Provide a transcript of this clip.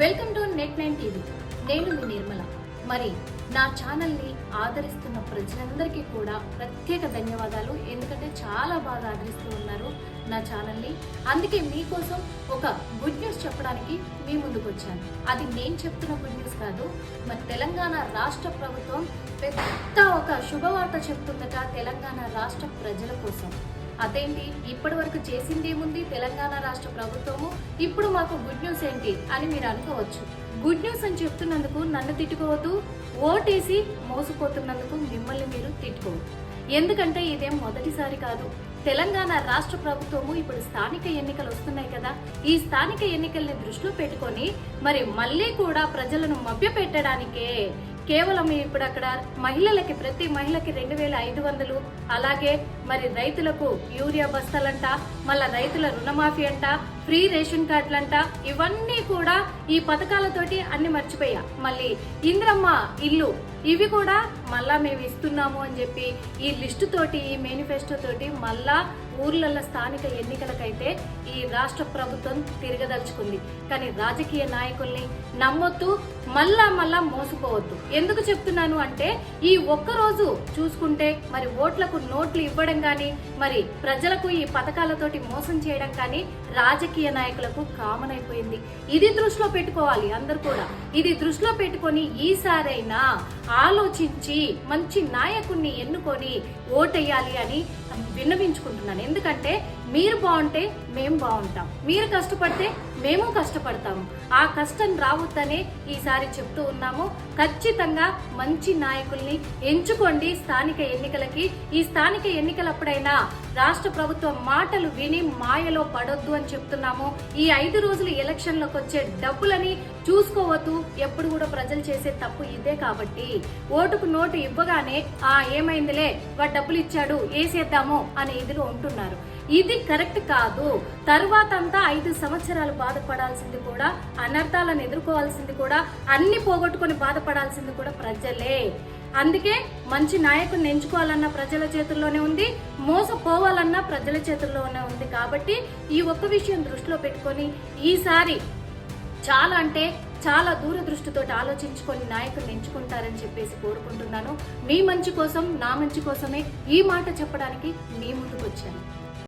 Welcome to net nine TV. నేను మీ నిర్మల. మరి నా ఛానల్ని ఆదరిస్తున్న ప్రజలందరికీ కూడా ప్రత్యేక ధన్యవాదాలు. ఎందుకంటే చాలా బాగా ఆదరిస్తూ ఉన్నారు నా ఛానల్ని. అందుకే మీకోసం ఒక గుడ్ న్యూస్ చెప్పడానికి మీ ముందుకు వచ్చాను. అది నేను చెప్తున్న గుడ్ న్యూస్ కాదు. మరి తెలంగాణ రాష్ట్ర ప్రభుత్వం పెద్ద ఒక శుభవార్త చెప్తుందట తెలంగాణ రాష్ట్ర ప్రజల కోసం. అదేంటి? ఇప్పటి వరకు చేసిందేముంది తెలంగాణ రాష్ట్ర ప్రభుత్వము? ఇప్పుడు మాకు గుడ్ న్యూస్ ఏంటి అని మీరు అనుకోవచ్చు. గుడ్ న్యూస్ అని చెప్తున్నందుకు నన్ను తిట్టుకోవద్దు. ఓటేసి మోసపోతున్నందుకు మిమ్మల్ని మీరు తిట్టుకోవద్దు. ఎందుకంటే ఇదేం మొదటిసారి కాదు. తెలంగాణ రాష్ట్ర ప్రభుత్వము ఇప్పుడు స్థానిక ఎన్నికలు వస్తున్నాయి కదా. ఈ స్థానిక ఎన్నికల్ని దృష్టిలో పెట్టుకొని మరి మళ్ళీ కూడా ప్రజలను మభ్యపెట్టడానికే కేవలం ఇప్పుడు అక్కడ మహిళలకి ప్రతి మహిళకి రెండు వేల ఐదు వందలు. అలాగే మరి రైతులకు యూరియా బస్తాలంట మళ్ళా రైతుల రుణమాఫీ అంట ఫ్రీ రేషన్ కార్డులంట ఇవన్నీ కూడా ఈ పథకాలతోటి అన్ని మర్చిపోయా. మళ్ళీ ఇంద్రమ్మ ఇల్లు ఇవి కూడా మళ్ళా మేము ఇస్తున్నాము అని చెప్పి ఈ లిస్టు తోటి ఈ మేనిఫెస్టో తోటి మళ్ళా ఊర్లలో స్థానిక ఎన్నికలకైతే ఈ రాష్ట్ర ప్రభుత్వం తిరగదలుచుకుంది. కానీ రాజకీయ నాయకుల్ని నమ్మొద్దు మళ్ళా మళ్ళా మోసపోవద్దు. ఎందుకు చెప్తున్నాను అంటే ఈ ఒక్క రోజు చూసుకుంటే మరి ఓట్లకు నోట్లు ఇవ్వడం కానీ మరి ప్రజలకు ఈ పథకాలతోటి మోసం చేయడం కానీ రాజకీయ నాయకులకు కామన్ అయిపోయింది ఇది దృష్టిలో పెట్టుకోవాలి అందరు కూడా. ఇది దృష్టిలో పెట్టుకొని ఈసారైనా ఆలోచించి మంచి నాయకుణ్ణి ఎన్నుకొని ఓటేయాలి అని విన్నవించుకుంటున్నాను. ఎందుకంటే మీరు బాగుంటే మేము బాగుంటాం. మీరు కష్టపడితే మేము కష్టపడతాము. ఆ కష్టం రావద్దనే ఈసారి చెప్తూ ఉన్నాము. ఖచ్చితంగా మంచి నాయకుల్ని ఎంచుకోండి స్థానిక ఎన్నికలకి. ఈ స్థానిక ఎన్నికలప్పుడైనా రాష్ట్ర ప్రభుత్వం మాటలు విని మాయలో పడొద్దు అని చెప్తున్నాము. ఈ ఐదు రోజులు ఎలక్షన్లకు వచ్చే డబ్బులని చూసుకోవద్దు. ఎప్పుడు కూడా ప్రజలు చేసే తప్పు ఇదే కాబట్టి ఓటుకు నోటు ఇవ్వగానే ఆ ఏమైందిలే? వాడు డబ్బులు ఇచ్చాడు వేసేద్దాము అనే ఇదిలో ఉంటున్నారు. ఇది కరెక్ట్ కాదు. తర్వాత అంతా ఐదు సంవత్సరాలు బాధపడాల్సింది కూడా అనర్థాలను ఎదుర్కోవాల్సింది కూడా అన్ని పోగొట్టుకొని బాధపడాల్సింది కూడా ప్రజలే. అందుకే మంచి నాయకుడిని ఎంచుకోవాలన్న ప్రజల చేతుల్లోనే ఉంది మోసపోవాలన్న ప్రజల చేతుల్లోనే ఉంది కాబట్టి ఈ ఒక్క విషయం దృష్టిలో పెట్టుకొని ఈసారి చాలా అంటే చాలా దూరదృష్టితో ఆలోచించుకొని నాయకుడిని ఎంచుకుంటారని చెప్పేసి కోరుకుంటున్నాను. మీ మంచి కోసం నా మంచి కోసమే ఈ మాట చెప్పడానికి మీ ముందుకు వచ్చాను.